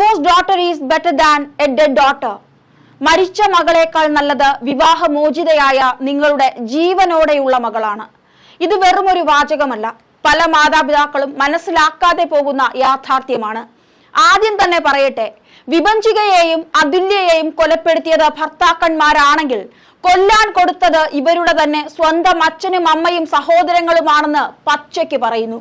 Divorce daughter is better than a dead daughter മരിച്ച മകളേക്കാൾ നല്ലത് വിവാഹമോചിതയായ നിങ്ങളുടെ ജീവനോടെയുള്ള മകളാണ്. ഇത് വെറും ഒരു വാചകമല്ല. പല മാതാപിതാക്കളും മനസ്സിലാക്കാതെ പോകുന്ന യാഥാർത്ഥ്യമാണ്. ആദ്യം തന്നെ പറയട്ടെ വിഭഞ്ചികയെയും അതുല്യയെയും കൊലപ്പെടുത്തിയത് ഭർത്താക്കന്മാരാണെങ്കിൽ കൊല്ലാൻ കൊടുത്തത് ഇവരുടെ തന്നെ സ്വന്തം അച്ഛനും അമ്മയും സഹോദരങ്ങളുമാണെന്ന് പച്ചയ്ക്ക് പറയുന്നു.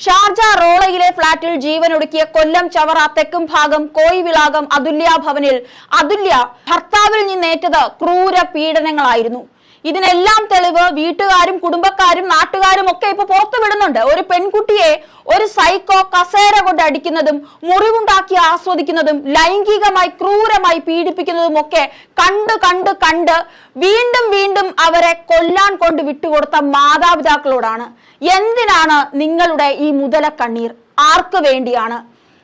ഷാർജ റോളയിലെ ഫ്ളാറ്റിൽ ജീവനൊടുക്കിയ കൊല്ലം ചവറ തെക്കും ഭാഗം കോയിവിളാകം അതുല്യ ഭവനിൽ അതുല്യ ഭർത്താവിൽ നിന്നേറ്റത് ക്രൂര പീഡനങ്ങളായിരുന്നു ഇതിനെല്ലാം തെളിവ് വീട്ടുകാരും കുടുംബക്കാരും നാട്ടുകാരും ഒക്കെ ഇപ്പൊ പുറത്തു വിടുന്നുണ്ട്. ഒരു പെൺകുട്ടിയെ ഒരു സൈക്കോ കസേര കൊണ്ട് അടിക്കുന്നതും മുറിവുണ്ടാക്കി ആസ്വദിക്കുന്നതും ലൈംഗികമായി ക്രൂരമായി പീഡിപ്പിക്കുന്നതും ഒക്കെ കണ്ട് കണ്ട് കണ്ട് വീണ്ടും വീണ്ടും അവരെ കൊല്ലാൻ കൊണ്ട് വിട്ടുകൊടുത്ത മാതാപിതാക്കളോടാണ്. എന്തിനാണ് നിങ്ങളുടെ ഈ മുതല കണ്ണീർ? ആർക്ക് വേണ്ടിയാണ്?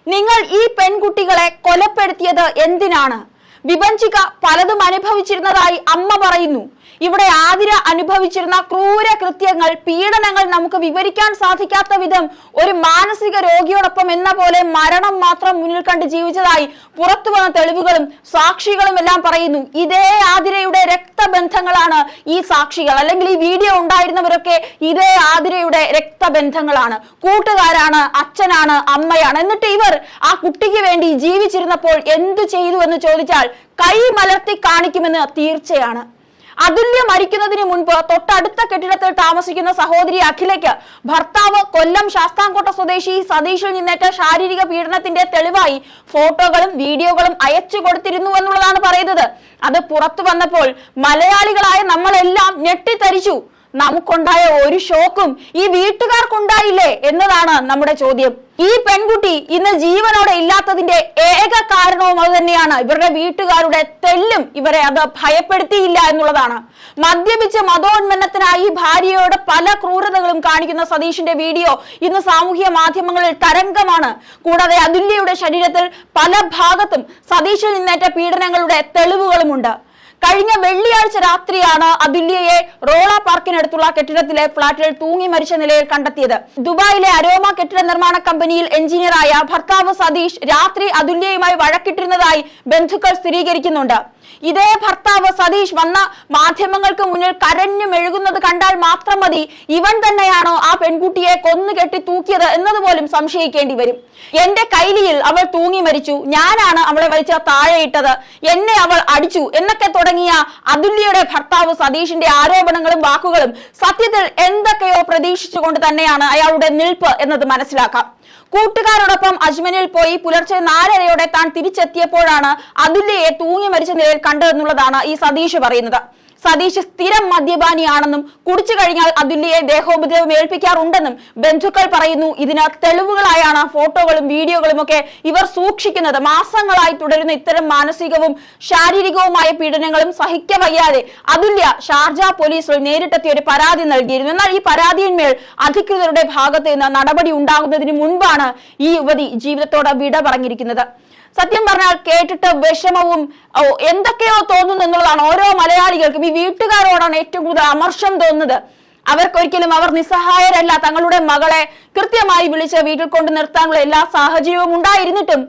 നിങ്ങൾ ഈ പെൺകുട്ടികളെ കൊലപ്പെടുത്തിയത് എന്തിനാണ്? വിഭജിക പലതും അനുഭവിച്ചിരുന്നതായി അമ്മ പറയുന്നു. ഇവിടെ ആതിര അനുഭവിച്ചിരുന്ന ക്രൂര കൃത്യങ്ങൾ പീഡനങ്ങൾ നമുക്ക് വിവരിക്കാൻ സാധിക്കാത്ത വിധം ഒരു മാനസിക രോഗിയോടൊപ്പം എന്ന പോലെ മരണം മാത്രം മുന്നിൽ കണ്ട് ജീവിച്ചതായി പുറത്തു വന്ന തെളിവുകളും സാക്ഷികളും എല്ലാം പറയുന്നു. ഇതേ ആതിരയുടെ രക്തബന്ധങ്ങളാണ് ഈ സാക്ഷികൾ. അല്ലെങ്കിൽ ഈ വീഡിയോ ഉണ്ടായിരുന്നവരൊക്കെ ഇതേ ആതിരയുടെ രക്തബന്ധങ്ങളാണ്. കൂട്ടുകാരാണ് അച്ഛനാണ് അമ്മയാണ്. എന്നിട്ട് ഇവർ ആ കുട്ടിക്ക് വേണ്ടി ജീവിച്ചിരുന്നപ്പോൾ എന്തു ചെയ്തു എന്ന് ചോദിച്ചാൽ കൈ മലർത്തി കാണിക്കുമെന്ന് തീർച്ചയാണ്. അതുല്യ മരിക്കുന്നതിന് മുൻപ് തൊട്ടടുത്ത കെട്ടിടത്തിൽ താമസിക്കുന്ന സഹോദരി അഖിലയ്ക്ക് ഭർത്താവ് കൊല്ലം ശാസ്താംകോട്ട സ്വദേശി സതീഷിൽ നിന്നേറ്റ ശാരീരിക പീഡനത്തിന്റെ തെളിവായി ഫോട്ടോകളും വീഡിയോകളും അയച്ചു കൊടുത്തിരുന്നു എന്നുള്ളതാണ് പറയുന്നത്. അത് പുറത്തു വന്നപ്പോൾ മലയാളികളായ നമ്മളെല്ലാം ഞെട്ടിത്തരിച്ചു. നമുക്കുണ്ടായ ഒരു ഷോക്കും ഈ വീട്ടുകാർക്കുണ്ടായില്ലേ എന്നതാണ് നമ്മുടെ ചോദ്യം. ഈ പെൺകുട്ടി ഇന്ന് ജീവനോടെ ഇല്ലാത്തതിന്റെ ഏക കാരണവും അത് തന്നെയാണ്. ഇവരുടെ വീട്ടുകാരുടെ തെല്ലും ഇവരെ അത് ഭയപ്പെടുത്തിയില്ല എന്നുള്ളതാണ്. മദ്യപിച്ച് മതോന്മന്നത്തിനായി ഭാര്യയോട് പല ക്രൂരതകളും കാണിക്കുന്ന സതീഷിന്റെ വീഡിയോ ഇന്ന് സാമൂഹ്യ മാധ്യമങ്ങളിൽ തരംഗമാണ്. കൂടാതെ അതുല്യയുടെ ശരീരത്തിൽ പല ഭാഗത്തും സതീഷിൽ നിന്നേറ്റ പീഡനങ്ങളുടെ തെളിവുകളുമുണ്ട്. കഴിഞ്ഞ വെള്ളിയാഴ്ച രാത്രിയാണ് അതുല്യയെ റോള പാർക്കിനടുത്തുള്ള കെട്ടിടത്തിലെ ഫ്ളാറ്റിൽ തൂങ്ങി മരിച്ച നിലയിൽ കണ്ടെത്തിയത്. ദുബായിലെ അരോമ കെട്ടിട നിർമ്മാണ കമ്പനിയിൽ എഞ്ചിനീയറായ ഭർത്താവ് സതീഷ് രാത്രി അതുല്യയുമായി വഴക്കിട്ടിരുന്നതായി ബന്ധുക്കൾ സ്ഥിരീകരിക്കുന്നുണ്ട്. ഇതേ ഭർത്താവ് സതീഷ് വന്ന മാധ്യമങ്ങൾക്ക് മുന്നിൽ കരഞ്ഞു മെഴുകുന്നത് കണ്ടാൽ മാത്രം മതി. ഇവൻ തന്നെയാണോ ആ പെൺകുട്ടിയെ കൊന്നുകെട്ടി തൂക്കിയത് എന്നതുപോലും സംശയിക്കേണ്ടി വരും. എന്റെ കൈലിയിൽ അവൾ തൂങ്ങി മരിച്ചു. ഞാനാണ് അവളെ വലിച്ച താഴെയിട്ടത് എന്നെ അവൾ അടിച്ചു എന്നൊക്കെ തുടങ്ങിയ അതുല്യയുടെ ഭർത്താവ് സതീഷിന്റെ ആരോപണങ്ങളും വാക്കുകളും സത്യത്തിൽ എന്തൊക്കെയോ പ്രതീക്ഷിച്ചുകൊണ്ട് തന്നെയാണ് അയാളുടെ നിൽപ്പ് എന്നത് മനസ്സിലാക്കാം. കൂട്ടുകാരോടൊപ്പം അജ്മനിൽ പോയി പുലർച്ചെ നാലരയോടെ താൻ തിരിച്ചെത്തിയപ്പോഴാണ് അതുല്യയെ തൂങ്ങി മരിച്ച നിലയിൽ കണ്ടതെന്നുള്ളതാണ് ഈ സതീഷ് പറയുന്നത്. സതീഷ് സ്ഥിരം മദ്യപാനിയാണെന്നും കുടിച്ചു കഴിഞ്ഞാൽ അതുല്യയെ ദേഹോപദ്രവം ഏൽപ്പിക്കാറുണ്ടെന്നും ബന്ധുക്കൾ പറയുന്നു. ഇതിന് തെളിവുകളായാണ് ഫോട്ടോകളും വീഡിയോകളും ഒക്കെ ഇവർ സൂക്ഷിക്കുന്നത്. മാസങ്ങളായി തുടരുന്ന ഇത്തരം മാനസികവും ശാരീരികവുമായ പീഡനങ്ങളും സഹിക്ക വയ്യാതെ അതുല്യ ഷാർജ പോലീസിൽ നേരിട്ടെത്തിയ ഒരു പരാതി നൽകിയിരുന്നു. എന്നാൽ ഈ പരാതിയിന്മേൽ അധികൃതരുടെ ഭാഗത്ത് നിന്ന് നടപടി ഉണ്ടാകുന്നതിന് മുൻപാണ് ഈ യുവതി ജീവിതത്തോട് വിട പറഞ്ഞിരിക്കുന്നത്. സത്യം പറഞ്ഞാൽ കേട്ടിട്ട് വിഷമവും എന്തൊക്കെയോ തോന്നുന്നു എന്നുള്ളതാണ് ഓരോ മലയാളികൾക്കും. ഈ വീട്ടുകാരോടാണ് ഏറ്റവും കൂടുതൽ അമർഷം തോന്നുന്നത്. അവർക്കൊരിക്കലും അവർ നിസ്സഹായരല്ല. തങ്ങളുടെ മകളെ കൃത്യമായി വിളിച്ച് വീട്ടിൽ കൊണ്ട് നിർത്താനുള്ള എല്ലാ സാഹചര്യവും ഉണ്ടായിരുന്നിട്ടും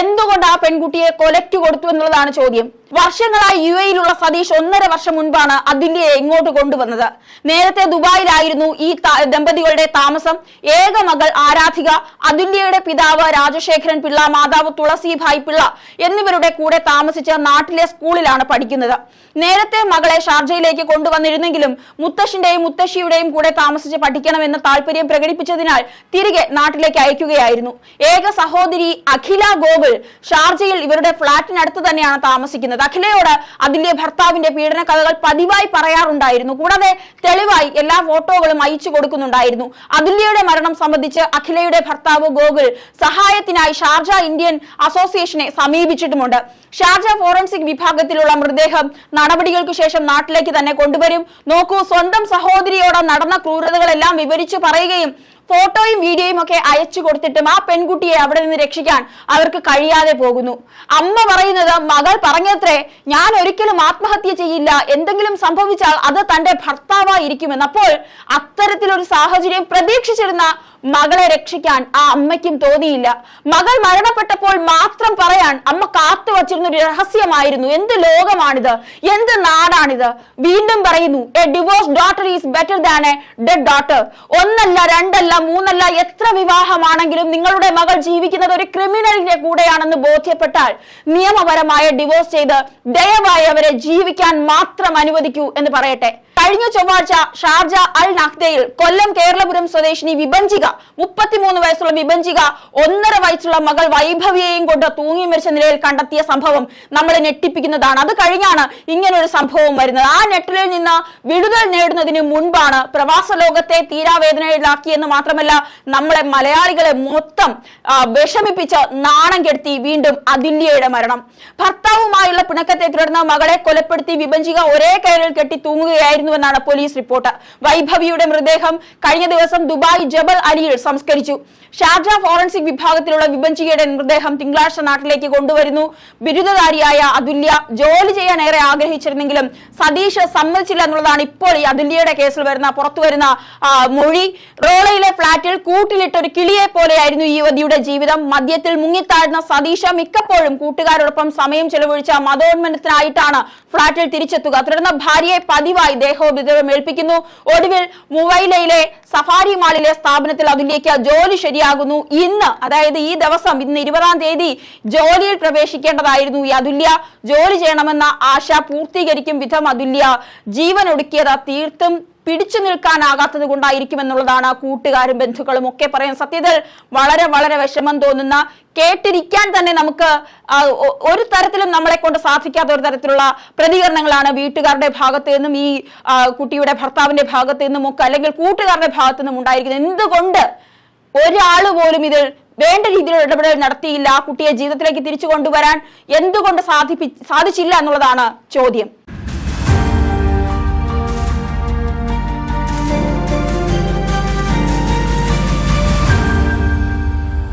എന്തുകൊണ്ട് ആ പെൺകുട്ടിയെ കൊലയ്ക്ക് കൊടുത്തു എന്നുള്ളതാണ് ചോദ്യം. വർഷങ്ങളായി യു എയിലുള്ള സതീഷ് ഒന്നര വർഷം മുൻപാണ് അതുല്യയെ ഇങ്ങോട്ട് കൊണ്ടുവന്നത്? നേരത്തെ ദുബായിലായിരുന്നു ഈ ദമ്പതികളുടെ താമസം. ഏക മകൾ ആരാധിക അതുല്യയുടെ പിതാവ് രാജശേഖരൻ പിള്ള മാതാവ് തുളസിഭായ് പിള്ള എന്നിവരുടെ കൂടെ താമസിച്ച് നാട്ടിലെ സ്കൂളിലാണ് പഠിക്കുന്നത്. നേരത്തെ മകളെ ഷാർജയിലേക്ക് കൊണ്ടുവന്നിരുന്നെങ്കിലും മുത്തശ്ശിന്റെയും മുത്തശ്ശിയുടെയും കൂടെ താമസിച്ച് പഠിക്കണമെന്ന താല്പര്യം പ്രകടിപ്പിച്ചതിനാൽ തിരികെ നാട്ടിലേക്ക് അയക്കുകയായിരുന്നു. ഏക സഹോദരി അഖില ഗോകുൽ ഷാർജയിൽ ഇവരുടെ ഫ്ളാറ്റിനടുത്ത് തന്നെയാണ് താമസിക്കുന്നത്. അഖിലയോട് അതിന്റെ ഭർത്താവിന്റെ പീഡന കഥകൾ പതിവായി പറയാറുണ്ടായിരുന്നു. കൂടാതെ തെളിവായി എല്ലാ ഫോട്ടോകളും അയച്ചു കൊടുക്കുന്നുണ്ടായിരുന്നു. അതുല്യയുടെ മരണം സംബന്ധിച്ച് അഖിലയുടെ ഭർത്താവ് ഗോകുൽ സഹായത്തിനായി ഷാർജ ഇന്ത്യൻ അസോസിയേഷനെ സമീപിച്ചിട്ടുമുണ്ട്. ഷാർജ ഫോറൻസിക് വിഭാഗത്തിലുള്ള മൃതദേഹം നടപടികൾക്ക് ശേഷം നാട്ടിലേക്ക് തന്നെ കൊണ്ടുവരും. നോക്കൂ സ്വന്തം സഹോദരിയോട് നടന്ന ക്രൂരതകളെല്ലാം വിവരിച്ചു പറയുകയും ഫോട്ടോയും വീഡിയോയും ഒക്കെ അയച്ചു കൊടുത്തിട്ടും ആ പെൺകുട്ടിയെ അവിടെ നിന്ന് രക്ഷിക്കാൻ അവർക്ക് കഴിയാതെ പോകുന്നു. അമ്മ പറയുന്നത് മകൾ പറഞ്ഞത്രേ ഞാൻ ഒരിക്കലും ആത്മഹത്യ ചെയ്യില്ല. എന്തെങ്കിലും സംഭവിച്ചാൽ അത് തന്റെ ഭർത്താവായിരിക്കുമെന്ന്. അപ്പോൾ അത്തരത്തിലൊരു സാഹചര്യം പ്രതീക്ഷിച്ചിരുന്ന മകളെ രക്ഷിക്കാൻ ആ അമ്മയ്ക്കും തോന്നിയില്ല. മകൾ മരണപ്പെട്ടപ്പോൾ മാത്രം പറയാൻ അമ്മ കാത്തു വച്ചിരുന്ന ഒരു രഹസ്യമായിരുന്നു. എന്ത് ലോകമാണിത്? എന്ത് നാടാണിത്? വീണ്ടും പറയുന്നു a divorce daughter is better than a dead daughter ഒന്നല്ല രണ്ടല്ല മൂന്നല്ല എത്ര വിവാഹമാണെങ്കിലും നിങ്ങളുടെ മകൾ ജീവിക്കുന്നത് ഒരു ക്രിമിനലിന്റെ കൂടെയാണെന്ന് ബോധ്യപ്പെട്ടാൽ നിയമപരമായ ഡിവോഴ്സ് ചെയ്ത് ദയവായി അവരെ ജീവിക്കാൻ മാത്രം അനുവദിക്കൂ എന്ന് പറയട്ടെ. കഴിഞ്ഞ ചൊവ്വാഴ്ച ഷാർജ അൽ നഖ്ദയിൽ കൊല്ലം കേരളപുരം സ്വദേശിനി വിഭഞ്ചിക മുപ്പത്തിമൂന്ന് വയസ്സുള്ള വിഭഞ്ചിക ഒന്നര വയസ്സുള്ള മകൾ വൈഭവിയെയും കൊണ്ട് തൂങ്ങി മരിച്ച നിലയിൽ കണ്ടെത്തിയ സംഭവം നമ്മളെ ഞെട്ടിപ്പിക്കുന്നതാണ്. അത് കഴിഞ്ഞാണ് ഇങ്ങനെ ഒരു സംഭവം വരുന്നത്. ആ നെറ്റിലിൽ നിന്ന് വിടുതൽ നേടുന്നതിന് മുൻപാണ് പ്രവാസ ലോകത്തെ തീരാവേദനയിലാക്കിയെന്ന് മാത്രമല്ല നമ്മളെ മലയാളികളെ മൊത്തം വിഷമിപ്പിച്ച് നാണം കെടുത്തി വീണ്ടും അതില്യയുടെ മരണം. ഭർത്താവുമായുള്ള പിണക്കത്തെ തുടർന്ന് മകളെ കൊലപ്പെടുത്തി വിഭഞ്ചിക ഒരേ കയറിൽ കെട്ടി തൂങ്ങുകയായിരുന്നുവെന്നാണ് പോലീസ് റിപ്പോർട്ട്. വൈഭവിയുടെ മൃതദേഹം കഴിഞ്ഞ ദിവസം ദുബായ് ജബൽ അലിയിൽ സംസ്കരിച്ചു. ഷാർജ ഫോറൻസിക് വിഭാഗത്തിലുള്ള വിഭഞ്ചികയുടെ മൃതദേഹം തിങ്കളാഴ്ച നാട്ടിലേക്ക് കൊണ്ടുവരുന്നു. ബിരുദധാരിയായ അതുല്യ ജോലി ചെയ്യാൻ ഏറെ ആഗ്രഹിച്ചിരുന്നെങ്കിലും സതീഷ് സമ്മതിച്ചില്ല എന്നുള്ളതാണ് ഇപ്പോൾ ഈ അതുല്യയുടെ കേസിൽ വരുന്ന പുറത്തുവരുന്ന മൊഴി. റോളയിലെ ഫ്ളാറ്റിൽ കൂട്ടിലിട്ട് ഒരു കിളിയെ പോലെയായിരുന്നു ഈ യുവതിയുടെ ജീവിതം. മദ്യത്തിൽ മുങ്ങിത്താഴ്ന്ന സതീഷ മിക്കപ്പോഴും കൂട്ടുകാരോടൊപ്പം സമയം ചെലവഴിച്ച മതോന്മനത്തിനായിട്ടാണ് ഫ്ളാറ്റിൽ തിരിച്ചെത്തുക. തുടർന്ന് ഭാര്യയെ പതിവായി ദേഹോപദ്രവം ഏൽപ്പിക്കുന്നു. ഒടുവിൽ മുവൈലയിലെ സഫാരി മാളിലെ സ്ഥാപനത്തിൽ അതിലേക്ക് ജോലി ശരിയാകുന്നു. ഇന്ന് അതായത് ഈ ദിവസം ഇന്ന് ഇരുപതാം തീയതി ജോലിയിൽ പ്രവേശിക്കേണ്ടതായിരുന്നു ഈ അതുല്യ. ജോലി ചെയ്യണമെന്ന ആശ പൂർത്തീകരിക്കും വിധം അതുല്യ. ജീവൻ ഒടുക്കിയത് തീർത്തും പിടിച്ചു നിൽക്കാനാകാത്തത് കൊണ്ടായിരിക്കുമെന്നുള്ളതാണ് കൂട്ടുകാരും ബന്ധുക്കളും ഒക്കെ പറയുന്നത്. സത്യത്തിൽ വളരെ വളരെ വിഷമം തോന്നുന്ന കേട്ടിരിക്കാൻ തന്നെ നമുക്ക് ഒരു തരത്തിലും നമ്മളെ കൊണ്ട് സാധിക്കാത്ത ഒരു തരത്തിലുള്ള പ്രതികരണങ്ങളാണ് വീട്ടുകാരുടെ ഭാഗത്ത് നിന്നും ഈ കുട്ടിയുടെ ഭർത്താവിന്റെ ഭാഗത്ത് നിന്നും ഒക്കെ അല്ലെങ്കിൽ കൂട്ടുകാരുടെ ഭാഗത്ത് നിന്നും ഉണ്ടായിരിക്കുന്നത്. എന്തുകൊണ്ട് ഒരാൾ പോലും ഇതിൽ വേണ്ട രീതിയിലുള്ള ഇടപെടൽ നടത്തിയില്ല ആ കുട്ടിയെ ജീവിതത്തിലേക്ക് തിരിച്ചു കൊണ്ടുവരാൻ എന്തുകൊണ്ട് സാധിപ്പി സാധിച്ചില്ല എന്നുള്ളതാണ് ചോദ്യം.